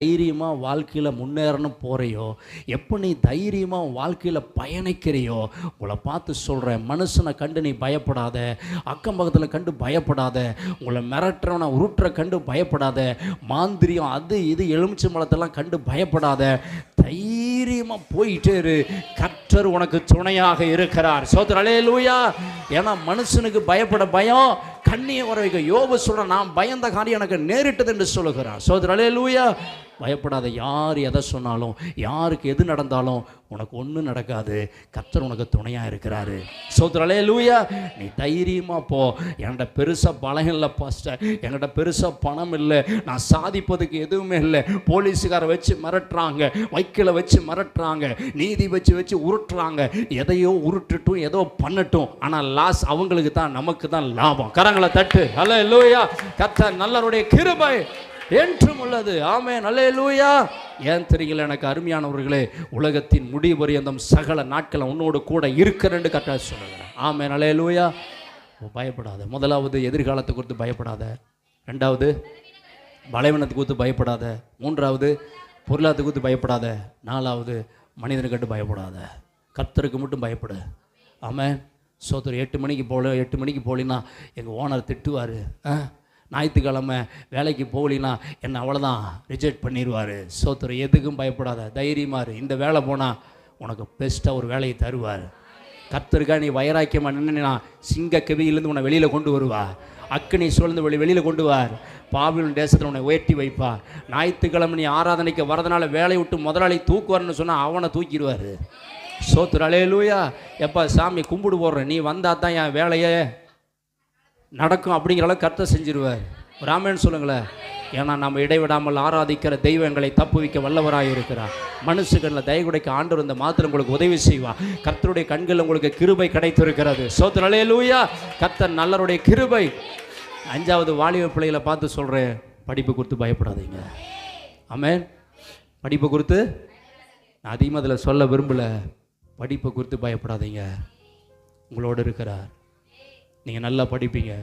தைரியமாக வாழ்க்கையில் முன்னேறணும் போகிறையோ எப்போ நீ தைரியமாக வாழ்க்கையில் பயணிக்கிறையோ? உங்களை பார்த்து சொல்கிறேன் மனுஷனை கண்டு நீ பயப்படாத அக்கம் பக்கத்தில் கண்டு பயப்படாத உங்களை மிரட்டுறவனை உருட்டுற கண்டு பயப்படாத மாந்திரியம் அது இது எலுமிச்சை மலத்தெல்லாம் கண்டு பயப்படாத தைரியமாக போயிட்டே இரு. கற்றர் உனக்கு துணையாக இருக்கிறார். சோதரலே லூயா ஏன்னா மனுஷனுக்கு பயப்பட பயம் கண்ணியை வர வைக்க. யோபு சொல்கிறேன் நான் பயந்த காரியம் எனக்கு நேரிட்டது என்று சொல்லுகிறான் சோதரலே லூயா பயப்படாத யார் எதை சொன்னாலும் யாருக்கு எது நடந்தாலும் உனக்கு ஒன்றும் நடக்காது. கத்தர் உனக்கு துணையாக இருக்கிறாரு. சோதரலே லூயா நீ தைரியமாக போ. என்கிட்ட பெருசாக பலம் இல்லை பாஸ்டர். என்கிட்ட பெருசாக பணம் இல்லை. நான் சாதிப்பதுக்கு எதுவுமே இல்லை. போலீஸுக்காரை வச்சு மிரட்டுறாங்க. வைக்கல வச்சு மிரட்டுறாங்க. நீதி வச்சு வச்சு உருட்டுறாங்க. எதையோ உருட்டுட்டும் ஏதோ பண்ணட்டும். ஆனால் லாஸ் அவங்களுக்கு தான் நமக்கு தான் லாபம். கரங்களை தட்டு. ஹலோ லூயா கத்த நல்லருடைய கிருபை என்றும் உள்ளது. ஆமே நல்ல லூயா ஏன் தெரியல எனக்கு அருமையானவர்களே உலகத்தின் முடிவு பரியந்தம் சகல நாட்களை உன்னோடு கூட இருக்கிறேன்னு கரெக்டாக சொல்லுகிறேன் ஆமே நல்ல லூயா பயப்படாத. முதலாவது எதிர்காலத்தை குறித்து பயப்படாத. ரெண்டாவது பலவீனத்தை குறித்து பயப்படாத. மூன்றாவது பொருளாதாரத்தை குறித்து பயப்படாத. நாலாவது மனிதனை பயப்படாத. கர்த்தருக்கு மட்டும் பயப்படு. ஆமாம் சோத்தர் எட்டு மணிக்கு போகல எட்டு மணிக்கு போகலின்னா எங்கள் ஓனர் திட்டுவார். ஞாயிற்றுக்கிழமை வேலைக்கு போகலினா என்னை அவ்வளோதான் ரிஜெக்ட் பண்ணிடுவார் சோத்தர் எதுக்கும் பயப்படாத தைரியமாக இந்த வேலை போனால் உனக்கு பெஸ்ட்டாக ஒரு வேலையை தருவார். கர்த்தருக்கா நீ வைராக்கியமாக நின்னா சிங்க கவியிலேருந்து உன்னை வெளியில் கொண்டு வருவா. அக்கினி சூழ்ந்து வெளி வெளியில் கொண்டு வார். பாபிலோன் தேசத்தில் உன்னை உயர்த்தி வைப்பார் ஞாயிற்றுக்கிழமை நீ ஆராதனைக்கு வரதுனால வேலையை விட்டு முதலாளி தூக்குவார்னு சொன்னால் அவனை தூக்கிடுவார். சோத்துரு அலையலூயா. எப்பா சாமி கும்பிடு போடுறேன் நீ வந்தால் தான் என் வேலையே நடக்கும் அப்படிங்கிற அளவுக்கு கர்த்தர் செஞ்சிருவார். ராமன் சொல்லுங்களேன். ஏன்னா நம்ம இடைவிடாமல் ஆராதிக்கிற தெய்வங்களை தப்புவிக்க வல்லவராக இருக்கிறார். மனுஷுகளில் தயவுடைக்க ஆண்டு இருந்த மாத்திரம் உங்களுக்கு உதவி செய்வா. கர்த்தருடைய கண்களில் உங்களுக்கு கிருபை கிடைத்திருக்கிறது. சோத்திரலே லூயா கர்த்தர் நல்லருடைய கிருபை. அஞ்சாவது வாலிப பிள்ளைகளை பார்த்து சொல்கிறேன் படிப்பு குறித்து பயப்படாதீங்க. ஆமே படிப்பு குறித்து நான் அதிகமாக அதில் சொல்ல விரும்பலை. படிப்பை குறித்து பயப்படாதீங்க. உங்களோடு இருக்கிறார். நீங்கள் நல்லா படிப்பீங்க.